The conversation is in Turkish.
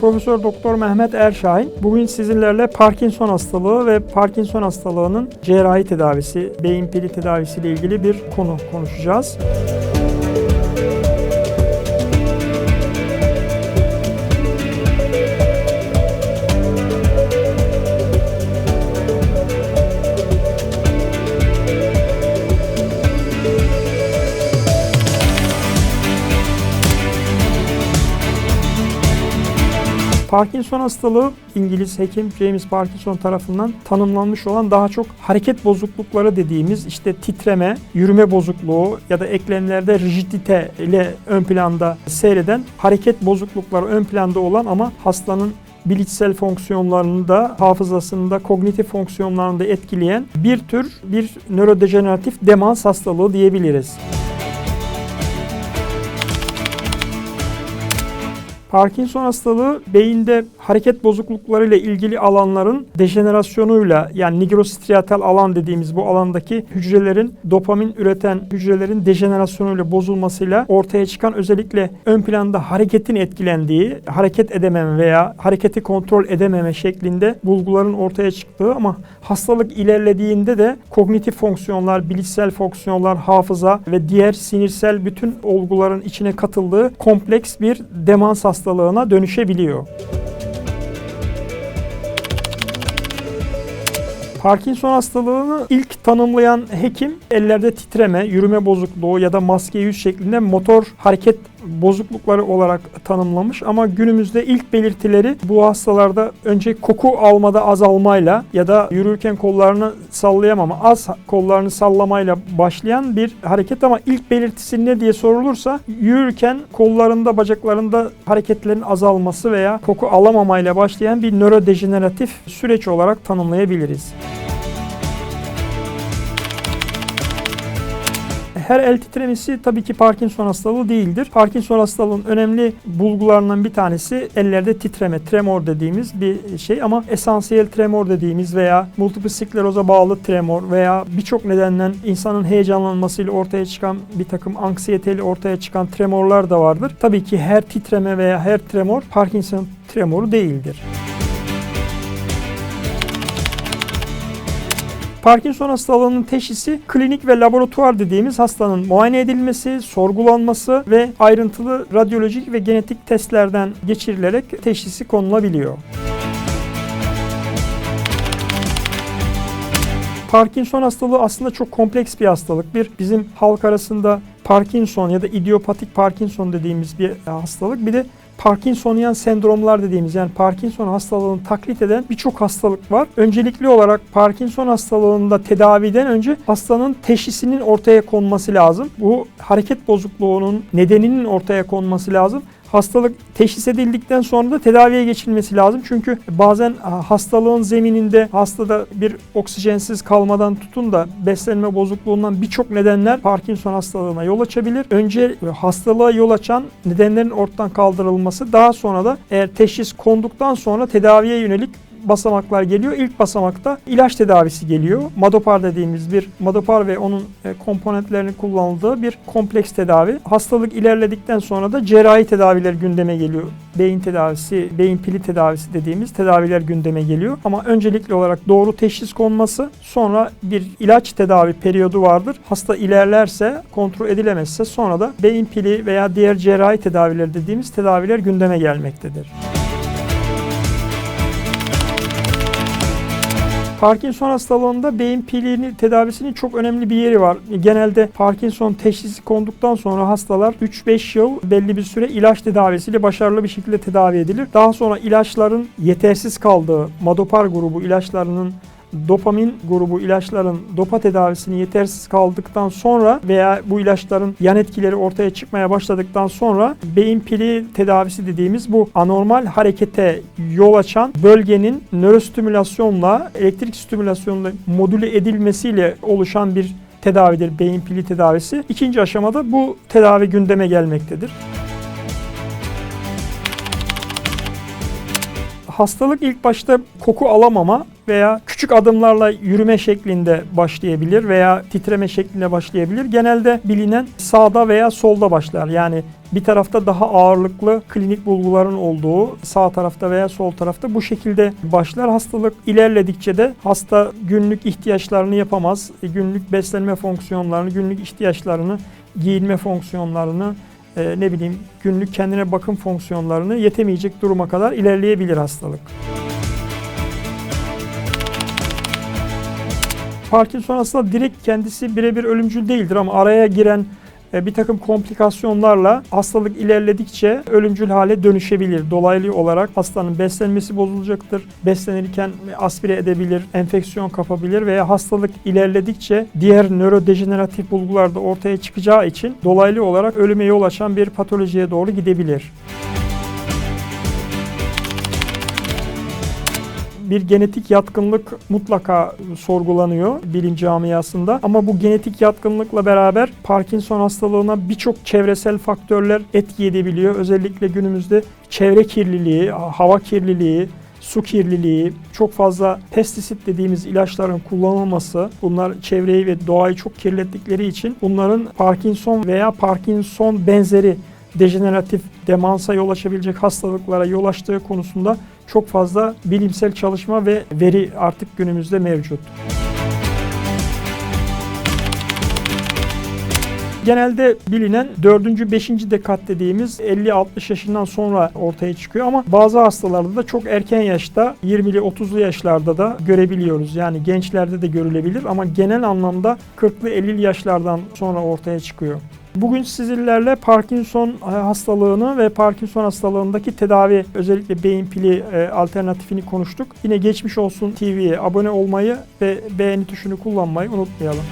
Profesör Doktor Mehmet Erşahin bugün sizinlerle Parkinson hastalığı ve Parkinson hastalığının cerrahi tedavisi, beyin pili tedavisi ile ilgili bir konu konuşacağız. Parkinson hastalığı İngiliz hekim James Parkinson tarafından tanımlanmış olan daha çok hareket bozuklukları dediğimiz işte titreme, yürüme bozukluğu ya da eklemlerde rigidite ile ön planda seyreden hareket bozuklukları ön planda olan ama hastanın bilişsel fonksiyonlarını da hafızasını da kognitif fonksiyonlarını da etkileyen bir tür bir nörodejeneratif demans hastalığı diyebiliriz. Parkinson hastalığı beyinde hareket bozukluklarıyla ilgili alanların dejenerasyonuyla yani nigrostriatal alan dediğimiz bu alandaki hücrelerin dopamin üreten hücrelerin dejenerasyonuyla bozulmasıyla ortaya çıkan özellikle ön planda hareketin etkilendiği, hareket edememe veya hareketi kontrol edememe şeklinde bulguların ortaya çıktığı ama hastalık ilerlediğinde de kognitif fonksiyonlar, bilişsel fonksiyonlar, hafıza ve diğer sinirsel bütün olguların içine katıldığı kompleks bir demans hastalığına dönüşebiliyor. Parkinson hastalığını ilk tanımlayan hekim ellerde titreme, yürüme bozukluğu ya da maske yüz şeklinde motor hareket bozuklukları olarak tanımlamış ama günümüzde ilk belirtileri bu hastalarda önce koku almada azalmayla ya da yürürken kollarını sallayamama, az kollarını sallamayla başlayan bir hareket ama ilk belirtisi ne diye sorulursa yürürken kollarında, bacaklarında hareketlerin azalması veya koku alamamayla başlayan bir nörodejeneratif süreç olarak tanımlayabiliriz. Her el titremesi tabii ki Parkinson hastalığı değildir. Parkinson hastalığının önemli bulgularından bir tanesi ellerde titreme, tremor dediğimiz bir şey ama esansiyel tremor dediğimiz veya multiple skleroza bağlı tremor veya birçok nedenden insanın heyecanlanmasıyla ortaya çıkan bir takım anksiyeteli ortaya çıkan tremorlar da vardır. Tabii ki her titreme veya her tremor Parkinson tremoru değildir. Parkinson hastalığının teşhisi klinik ve laboratuvar dediğimiz hastanın muayene edilmesi, sorgulanması ve ayrıntılı radyolojik ve genetik testlerden geçirilerek teşhisi konulabiliyor. Parkinson hastalığı aslında çok kompleks bir hastalık. Bir bizim halk arasında Parkinson ya da idiopatik Parkinson dediğimiz bir hastalık. Bir de Parkinsonian sendromlar dediğimiz yani Parkinson hastalığını taklit eden birçok hastalık var. Öncelikli olarak Parkinson hastalığında tedaviden önce hastanın teşhisinin ortaya konması lazım. Bu hareket bozukluğunun nedeninin ortaya konması lazım. Hastalık teşhis edildikten sonra da tedaviye geçilmesi lazım. Çünkü bazen hastalığın zemininde hastada bir oksijensiz kalmadan tutun da beslenme bozukluğundan birçok nedenler Parkinson hastalığına yol açabilir. Önce hastalığa yol açan nedenlerin ortadan kaldırılması daha sonra da eğer teşhis konduktan sonra tedaviye yönelik basamaklar geliyor. İlk basamakta ilaç tedavisi geliyor. Madopar dediğimiz bir Madopar ve onun e, komponentlerinin kullanıldığı bir kompleks tedavi. Hastalık ilerledikten sonra da cerrahi tedaviler gündeme geliyor. Beyin tedavisi, beyin pili tedavisi dediğimiz tedaviler gündeme geliyor. Ama öncelikli olarak doğru teşhis konması, sonra bir ilaç tedavi periyodu vardır. Hasta ilerlerse, kontrol edilemezse sonra da beyin pili veya diğer cerrahi tedaviler dediğimiz tedaviler gündeme gelmektedir. Parkinson hastalığında beyin pilini tedavisinin çok önemli bir yeri var. Genelde Parkinson teşhisi konduktan sonra hastalar 3-5 yıl belli bir süre ilaç tedavisiyle başarılı bir şekilde tedavi edilir. Daha sonra ilaçların yetersiz kaldığı Madopar grubu ilaçlarının dopamin grubu ilaçların dopa tedavisini yetersiz kaldıktan sonra veya bu ilaçların yan etkileri ortaya çıkmaya başladıktan sonra beyin pili tedavisi dediğimiz bu anormal harekete yol açan bölgenin nörostimülasyonla elektrik stimülasyonla modüle edilmesiyle oluşan bir tedavidir beyin pili tedavisi. İkinci aşamada bu tedavi gündeme gelmektedir. Hastalık ilk başta koku alamama veya küçük adımlarla yürüme şeklinde başlayabilir veya titreme şeklinde başlayabilir. Genelde bilinen sağda veya solda başlar. Yani Bir tarafta daha ağırlıklı klinik bulguların olduğu sağ tarafta veya sol tarafta bu şekilde başlar. Hastalık ilerledikçe de hasta günlük ihtiyaçlarını yapamaz. E, Günlük beslenme fonksiyonlarını, günlük ihtiyaçlarını, giyinme fonksiyonlarını, e, ne bileyim günlük kendine bakım fonksiyonlarını yetemeyecek duruma kadar ilerleyebilir hastalık. Parkinson aslında direkt kendisi birebir ölümcül değildir ama araya giren bir takım komplikasyonlarla hastalık ilerledikçe ölümcül hale dönüşebilir. Dolaylı olarak hastanın beslenmesi bozulacaktır. Beslenirken aspire edebilir, enfeksiyon kapabilir veya hastalık ilerledikçe diğer nörodejeneratif bulgular da ortaya çıkacağı için dolaylı olarak ölüme yol açan bir patolojiye doğru gidebilir. Bir genetik yatkınlık mutlaka sorgulanıyor bilim camiasında. Ama bu genetik yatkınlıkla beraber Parkinson hastalığına birçok çevresel faktörler etki edebiliyor. Özellikle günümüzde çevre kirliliği, hava kirliliği, su kirliliği, çok fazla pestisit dediğimiz ilaçların kullanılması, bunlar çevreyi ve doğayı çok kirlettikleri için bunların Parkinson veya Parkinson benzeri dejeneratif demansa yol açabilecek hastalıklara yol açtığı konusunda çok fazla bilimsel çalışma ve veri artık günümüzde mevcut. Genelde bilinen 4. 5. dekat dediğimiz 50-60 yaşından sonra ortaya çıkıyor ama bazı hastalarda da çok erken yaşta 20'li 30'lu yaşlarda da görebiliyoruz. Yani gençlerde de görülebilir ama genel anlamda 40'lı 50'li yaşlardan sonra ortaya çıkıyor. Bugün sizlerle Parkinson hastalığını ve Parkinson hastalığındaki tedavi özellikle beyin pili e, alternatifini konuştuk. Yine Geçmiş Olsun TV'ye abone olmayı ve beğeni tuşunu kullanmayı unutmayalım.